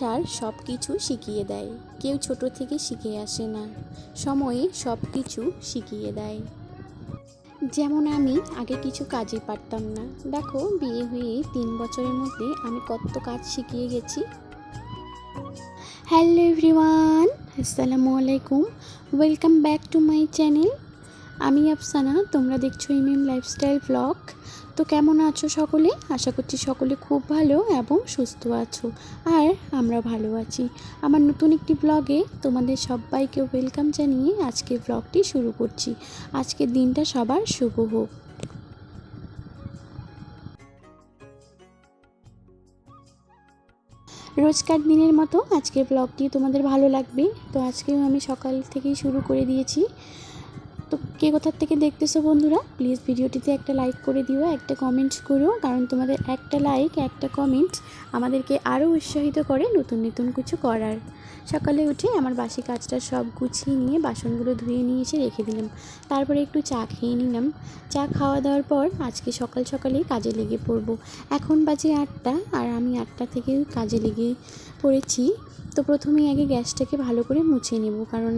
সংসার সব কিছু শিখিয়ে দেয়। কেউ ছোট থেকে শিখে আসে না। সময়ে সব কিছু শিখিয়ে দেয়। যেমন আমি আগে কিছু কাজই পারতাম না। দেখো, বিয়ে হয়ে তিন বছরের মধ্যে আমি কত কাজ শিখিয়ে গেছি। হ্যালো এভরিওয়ান, আসসালামু আলাইকুম। Welcome back to my channel. আমি আফসানা, তোমরা দেখছ ইমিম লাইফস্টাইল ব্লগ তো কেমন আছো সকলে? আশা করছি সকলে খুব ভালো এবং সুস্থ আছো। আর আমরা ভালো আছি। আমার নতুন একটি ব্লগে তোমাদের সবাইকে ওয়েলকাম জানিয়ে আজকে ব্লগটি শুরু করছি। আজকের দিনটা সবার শুভ হোক। রোজকার দিনের মতো আজকের ব্লগটি তোমাদের ভালো লাগবে। তো আজকেও আমি সকাল থেকেই শুরু করে দিয়েছি। কে কোথার থেকে দেখতেছো বন্ধুরা প্লিজ ভিডিওটিতে একটা লাইক করে দিও, একটা কমেন্ট করো কারণ তোমাদের একটা লাইক একটা কমেন্ট আমাদেরকে আরও উৎসাহিত করে নতুন নতুন কিছু করার। সকালে উঠে আমার বাসি কাজটা সব গুছিয়ে নিয়ে বাসনগুলো ধুয়ে নিয়ে এসে রেখে দিলাম। তারপরে একটু চা খেয়ে নিলাম। চা খাওয়া দাওয়ার পর আজকে সকাল সকালেই কাজে লেগে পড়ব। এখন বাজে আটটা আর আমি আটটা থেকে কাজে লেগে পড়েছি। তো প্রথমেই আগে গ্যাসটাকে ভালো করে মুছে নেব, কারণ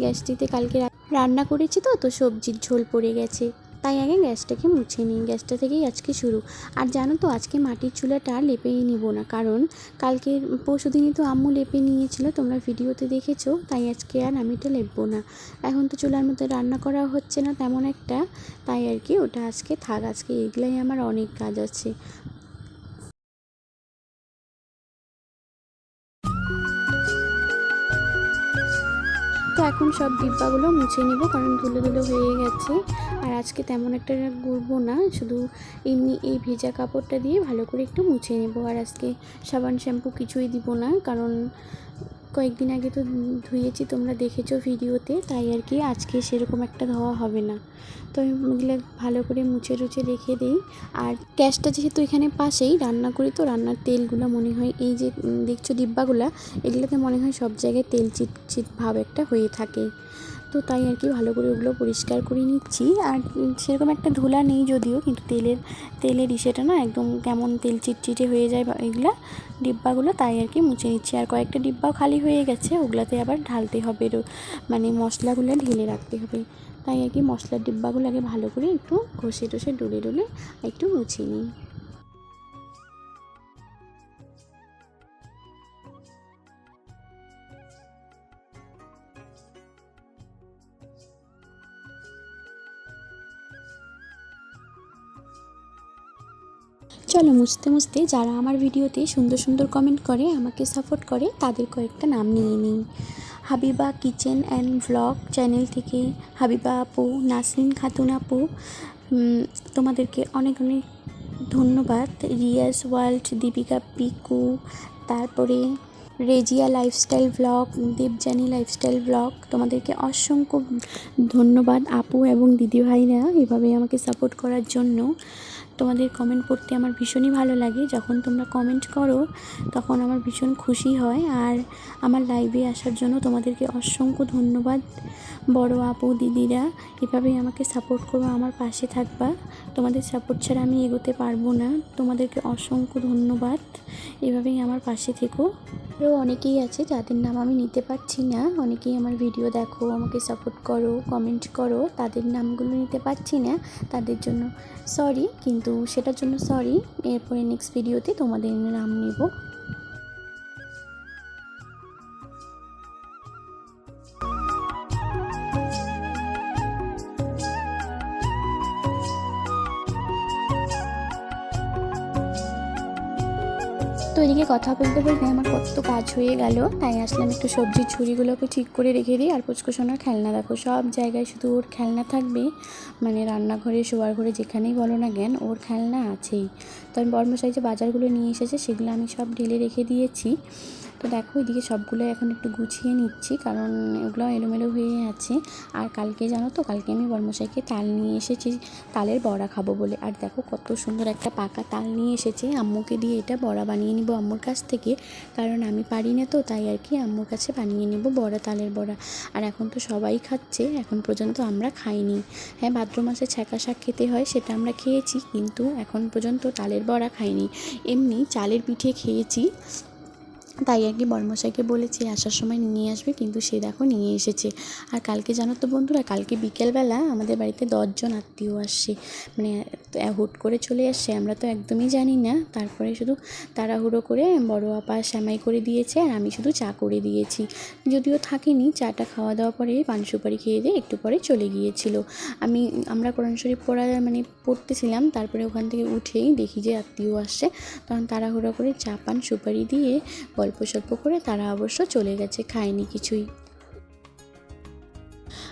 গ্যাসটিতে কালকে রান্না করেছি তো তো সবজির ঝোল পড়ে গেছে। তাই আগে গ্যাসটাকে মুছে নিই। গ্যাসটা থেকেই আজকে শুরু। আর জানো তো, আজকে মাটির চুলাটা লেপেই নিব না। কারণ কালকে পরশু দিনই তো আম্মু লেপে নিয়েছিল, তোমরা ভিডিওতে দেখেছ, তাই আজকে আর আমি এটা লেপবো না। এখন তো চুলার মধ্যে রান্না করা হচ্ছে না তেমন একটা। তাই আর কি, ওটা আজকে থাক। আজকে এগুলাই আমার অনেক কাজ আছে। তো এখন সব ডিব্বাগুলো মুছে নিব, কারণ ধুলো ধুলো হয়ে গেছে। আর আজকে তেমন একটা গুড়বো না, শুধু এমনি এই ভেজা কাপড়টা দিয়ে ভালো করে একটু মুছে নেব। আর আজকে সাবান শ্যাম্পু কিছুই দিব না, কারণ কয়েকদিন আগে তো ধুয়েছি, তোমরা দেখেছ ভিডিওতে, তাই আর কি আজকে সেরকম একটা ধোয়া হবে না। তো আমি এগুলো ভালো করে মুছে রুচে রেখে দিই। আর গ্যাসটা যেহেতু এখানে পাশেই, রান্না করি তো রান্নার তেলগুলো মনে হয়, এই যে দেখছ ডিব্বাগুলা, এগুলোতে মনে হয় সব জায়গায় তেল চিট চিট ভাব একটা হয়ে থাকে। তো তাই আর কি ভালো করে ওগুলো পরিষ্কার করে নিচ্ছি। আর সেরকম একটা ধুলা নেই যদিও, কিন্তু তেলের তেলের ইসেটা না একদম কেমন তেল চিটচিটে হয়ে যায় এগুলা ডিব্বাগুলো, তাই আর কি মুছে নিচ্ছি। আর কয়েকটা ডিব্বাও খালি হয়ে গেছে, ওগুলাতে আবার ঢালতে হবে মানে মশলাগুলো ঢেলে রাখতে হবে। তাই আর কি মশলার ডিব্বাগুলো আগে ভালো করে একটু ঘষে টষে ডুলে ডুলে একটু মুছিয়ে নিই। চলো মুছতে মুছতে যারা আমার ভিডিওতে সুন্দর সুন্দর কমেন্ট করে, আমাকে সাপোর্ট করে, তাদের কয়েকটা নাম নিয়ে নিই। Habiba kitchen and vlog channel থেকে হাবিবা আপু, নাসরিন খাতুন আপু তোমাদেরকে অনেক অনেক ধন্যবাদ। রিয়াস ওয়ার্ল্ড, দীপিকা পিকু, তারপরে Rezia lifestyle blog Debjani lifestyle blog তোমাদেরকে অসংখ্য ধন্যবাদ আপু এবং দিদিভাইরা এভাবে আমাকে সাপোর্ট করার জন্য। তোমাদের কমেন্ট পড়তে আমার ভীষণই ভালো লাগে। যখন তোমরা কমেন্ট করো, তখন আমার ভীষণ খুশি হয়। আর আমার লাইভে আসার জন্য তোমাদেরকে অসংখ্য ধন্যবাদ। বড় আপু, দিদিরা, এভাবেই আমাকে সাপোর্ট করো আমার পাশে থাকবা। তোমাদের সাপোর্ট ছাড়া আমি এগোতে পারব না। তোমাদেরকে অসংখ্য ধন্যবাদ। এভাবেই আমার পাশে থেকো। আরও অনেকেই আছে যাদের নাম আমি নিতে পারছি না। অনেকেই আমার ভিডিও দেখো, আমাকে সাপোর্ট করো কমেন্ট করো। তাদের নামগুলো নিতে পারছি না। তাদের জন্য সরি কিন্তু সেটার জন্য সরি এরপরে নেক্সট ভিডিওতে তোমাদের নাম নেব। তো এদিকে কথা বলতে বলতে আমার কত কাজ হয়ে গেল। তাই আসলাম একটু সবজির ঝুড়িগুলোকে ঠিক করে রেখে দিই। আর পুচকুসোনার খেলনা দেখো, সব জায়গায় শুধু ওর খেলনা থাকবে মানে রান্নাঘরে শোয়ার ঘরে যেখানেই বলো না জ্ঞান ওর খেলনা আছেই। তো আমি বর্মশাই যে বাজারগুলো নিয়ে এসেছে, সেগুলো আমি সব ঢেলে রেখে দিয়েছি। তো দেখো, এদিকে সবগুলো এখন একটু গুছিয়ে নিচ্ছি, কারণ ওগুলো এলোমেলো হয়ে আছে। আর কালকে জানো তো, কালকে আমি বর্মশাইকে তাল নিয়ে এসেছি, তালের বড়া খাব বলে। আর দেখো কত সুন্দর একটা পাকা তাল নিয়ে এসেছে। আম্মুকে দিয়ে এটা বড়া বানিয়ে নিব আম্মুর কাছ থেকে, কারণ আমি পারি না তো, তাই আর কি আম্মুর কাছে বানিয়ে নেব বড়া, তালের বড়া। আর এখন তো সবাই খাচ্ছে, এখন পর্যন্ত আমরা খাইনি। হ্যাঁ ভাদ্র মাসে ছ্যাঁকা শাক খেতে হয়, সেটা আমরা খেয়েছি, কিন্তু এখন পর্যন্ত তালের বড়া খাইনি। এমনি চালের পিঠে খেয়েছি তাই আর কি বলেছি, আসার সময় নিয়ে আসবে, কিন্তু সে দেখো নিয়ে এসেছে। আর কালকে জানো তো বন্ধুরা, কালকে বিকেলবেলা আমাদের বাড়িতে দশজন আত্মীয় আসছে মানে হুট করে চলে আসছে, আমরা তো একদমই জানি না। তারপরে শুধু তাড়াহুড়ো করে বড় আপা শ্যামাই করে দিয়েছে আর আমি শুধু চা করে দিয়েছি। যদিও থাকিনি, চাটা খাওয়া দাওয়া পরে পান সুপারি খেয়ে দিয়ে একটু পরে চলে গিয়েছিল। আমি, আমরা কোরআন শরীফ পড়া মানে পড়তেছিলাম, তারপরে ওখান থেকে উঠেই দেখি যে আত্মীয় আসছে। তখন তাড়াহুড়ো করে চা, পান সুপারি দিয়ে গল্প সল্প করে তারা অবশ্য চলে গেছে, খায়নি কিছুই।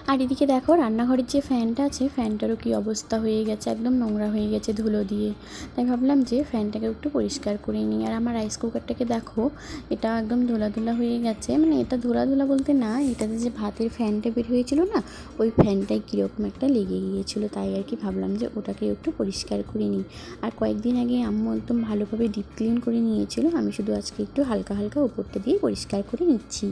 আর এদিকে দেখো, রান্নাঘরের যে ফ্যানটা আছে, ফ্যানটারও কী অবস্থা হয়ে গেছে, একদম নোংরা হয়ে গেছে ধুলো দিয়ে। তাই ভাবলাম যে ফ্যানটাকে একটু পরিষ্কার করে নিই। আর আমার রাইস কুকারটাকে দেখো, এটা একদম ধুলা ধুলা হয়ে গেছে। মানে এটা ধুলা ধুলা বলতে না, এটাতে যে ভাতের ফ্যানটা বের হয়েছিল না, ওই ফ্যানটাই কীরকম একটা লেগে গিয়েছিল। তাই আর কি ভাবলাম যে ওটাকে একটু পরিষ্কার করে নিই। আর কয়েকদিন আগে আম্মু একদম ভালোভাবে ডিপ ক্লিন করে নিয়েছিল। আমি শুধু আজকে একটু হালকা হালকা উপরটা দিয়ে পরিষ্কার করে নিচ্ছি।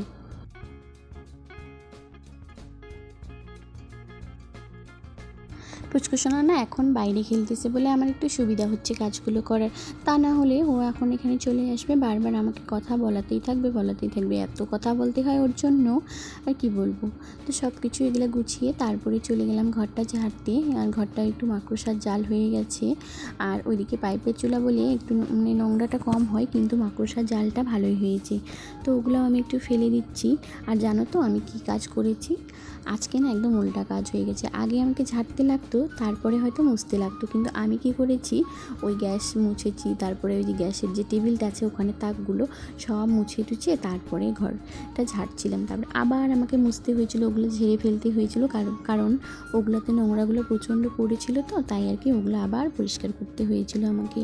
পুচকুসোনা না এখন বাইরে খেলতেছে বলে আমার একটু সুবিধা হচ্ছে কাজগুলো করার। তা না হলে ও এখন এখানে চলে আসবে, বারবার আমাকে কথা বলাতেই থাকবে বলাতেই থাকবে, এত কথা বলতে হয় ওর জন্য। আর কি বলব? তো সব কিছু এগুলো গুছিয়ে তারপরে চলে গেলাম ঘরটা ঝাড়তে। আর ঘরটা একটু মাকড়সার জাল হয়ে গেছে। আর ওইদিকে পাইপের চুলা বলে একটু মানে নোংরাটা কম হয়, কিন্তু মাকড়সার জালটা ভালোই হয়েছে। তো ওগুলো আমি একটু ফেলে দিচ্ছি। আর জানো তো আমি কি কাজ করেছি? আজকে না একদম উল্টা কাজ হয়ে গেছে। আগে আমাকে ঝাড়তে লাগতো তারপরে হয়তো মুছতে লাগতো। কিন্তু আমি কি করেছি, ওই গ্যাস মুছেছি, তারপরে ওই যে গ্যাসের যে টেবিলটা আছে, ওখানে তাকগুলো সব মুছে টুছে তারপরে ঘরটা ঝাড়ছিলাম। তারপরে আবার আমাকে মুছতে হয়েছিল, ওগুলো ঝেড়ে ফেলতে হয়েছিল কারণ ওগুলোতে নোংরাগুলো প্রচণ্ড পড়েছিল তো, তাই আর কি ওগুলো আবার পরিষ্কার করতে হয়েছিল আমাকে।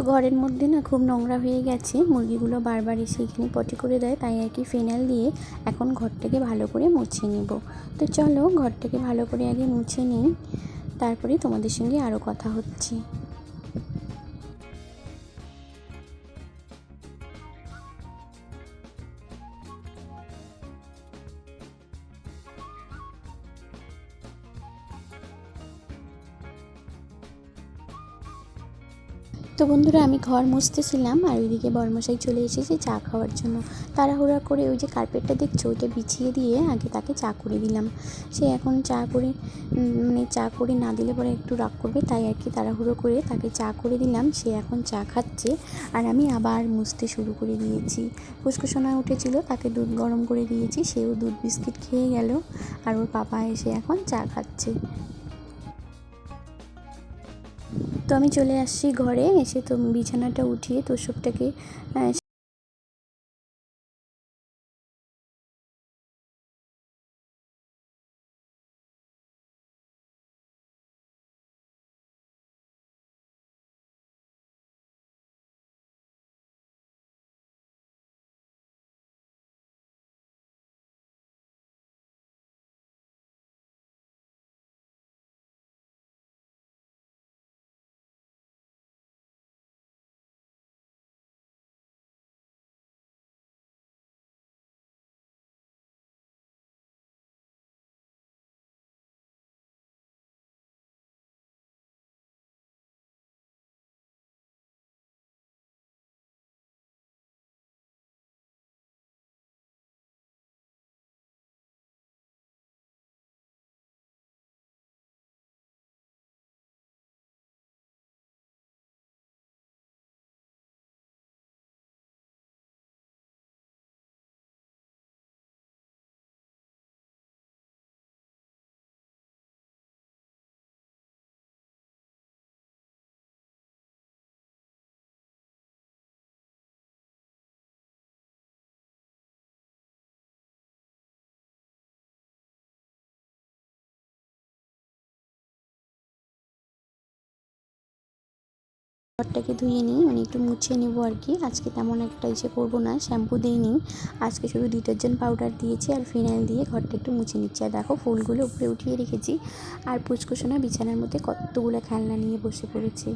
তো ঘরের মধ্যে না খুব নোংরা হয়ে গেছে। মুরগিগুলো বারবার এসে এখানে পটি করে দেয়, তাই আর কি ফেনাইল দিয়ে এখন ঘরটাকে ভালো করে মুছে নেব। তো চলো ঘরটাকে ভালো করে আগে মুছে নিই, তারপরে তোমাদের সঙ্গে আরও কথা হচ্ছে। তো বন্ধুরা, আমি ঘর মুছতেছিলাম আর ওইদিকে বরমশাই চলে এসেছে চা খাওয়ার জন্য। তাড়াহুড়া করে ওই যে কার্পেটটা দেখছ? ওইটা বিছিয়ে দিয়ে আগে তাকে চা করে দিলাম। সে এখন চা করে মানে চা করে না দিলে পরে একটু রাগ করবে, তাই আর কি তাড়াহুড়ো করে তাকে চা করে দিলাম। সে এখন চা খাচ্ছে আর আমি আবার মুছতে শুরু করে দিয়েছি। ফুসকুসোনা উঠেছিল, তাকে দুধ গরম করে দিয়েছি, সেও দুধ বিস্কিট খেয়ে গেল আর ওর পাপা এসে এখন চা খাচ্ছে। তো আমি চলে আসছি ঘরে এসে তো বিছানাটা উঠিয়ে তোর তোষকটাকে ঘরটাকে ধুয়ে নিই মানে একটু মুছিয়ে নেব আর কি। আজকে তেমন একটা ইসে করব না, শ্যাম্পু দিইনি। আজকে শুধু ডিটারজেন্ট পাউডার দিয়েছি আর ফিনাইল দিয়ে ঘরটা একটু মুছে নিচ্ছি। আর দেখো ফুলগুলো উপরে উঠিয়ে রেখেছি। আর পুচকুসোনা বিছানার মধ্যে কতগুলো খেলনা নিয়ে বসে পড়েছে।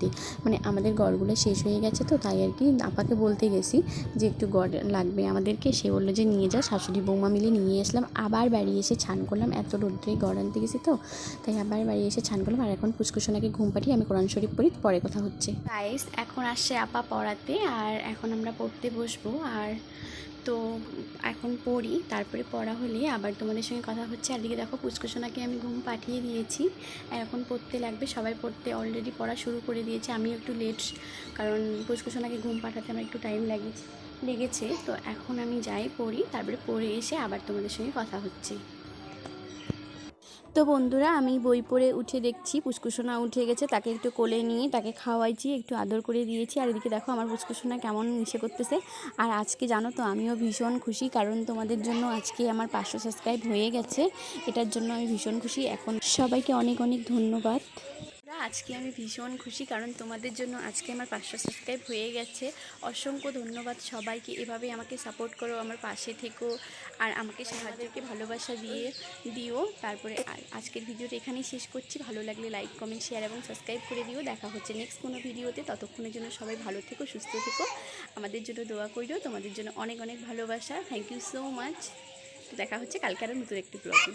দিতে মানে আমাদের গড়গুলো শেষ হয়ে গেছে তো, তাই আর কি আপাকে বলতে গেছি যে একটু গড় লাগবে আমাদেরকে। সে বলল যে, নিয়ে যা, শাশুড়ি বৌমা মিলে নিয়ে আসলাম। আবার বাড়ি এসে ছান করলাম, এত রোদ্রে গড় আনতে গেছি তো। তাই আবার বাড়ি এসে ছান করলাম আর এখন পুচকুসোনাকে ঘুম পাঠিয়ে আমি কোরআন শরীফ পড়ি, পরে কথা হচ্ছে। গাইস এখন আসছে আপা পড়াতে আর এখন আমরা পড়তে বসবো আর তো এখন পড়ি, তারপরে পড়া হলে আবার তোমাদের সঙ্গে কথা হচ্ছে। আর দিকে দেখো পুচকুসোনাকে আমি ঘুম পাঠিয়ে দিয়েছি। আর এখন পড়তে লাগবে, সবাই পড়তে অলরেডি পড়া শুরু করে দিয়েছে। আমি একটু লেট কারণ পুচকুসোনাকে ঘুম পাঠাতে আমার একটু টাইম লেগেছে লেগেছে। তো এখন আমি যাই, পড়ি, তারপরে পড়ে এসে আবার তোমাদের সঙ্গে কথা হচ্ছে। তো বন্ধুরা, আমি বই পড়ে উঠে দেখছি পুষ্কুসোনা উঠে গেছে, তাকে একটু কোলে নিয়ে তাকে খাওয়াইছি, একটু আদর করে দিয়েছি। আর এদিকে দেখো, আমার পুষ্কুসোনা কেমন মিশে করতেছে। আর আজকে জানো তো, আমিও ভীষণ খুশি, কারণ তোমাদের জন্য আজকে আমার পাঁচশো সাবস্ক্রাইব হয়ে গেছে। এটার জন্য আমি ভীষণ খুশি। এখন সবাইকে অনেক অনেক ধন্যবাদ। আজকে আমি ভীষণ খুশি কারণ তোমাদের জন্য আজকে আমার পাঁচশো সাবস্ক্রাইব হয়ে গেছে। অসংখ্য ধন্যবাদ সবাইকে। এভাবে আমাকে সাপোর্ট করো, আমার পাশে থেকো আর আমাকে সাহায্যকে ভালোবাসা দিয়ে দিও। তারপরে আজকের ভিডিওটা এখানেই শেষ করছি। ভালো লাগলে লাইক কমেন্ট শেয়ার এবং সাবস্ক্রাইব করে দিও। দেখা হচ্ছে নেক্সট কোনো ভিডিওতে। ততক্ষণের জন্য সবাই ভালো থেকো, সুস্থ থেকো। আমাদের জন্য দোয়া করিও। তোমাদের জন্য অনেক অনেক ভালোবাসা। থ্যাংক ইউ সো মাচ দেখা হচ্ছে কালকে আরও নতুন একটি ব্লগে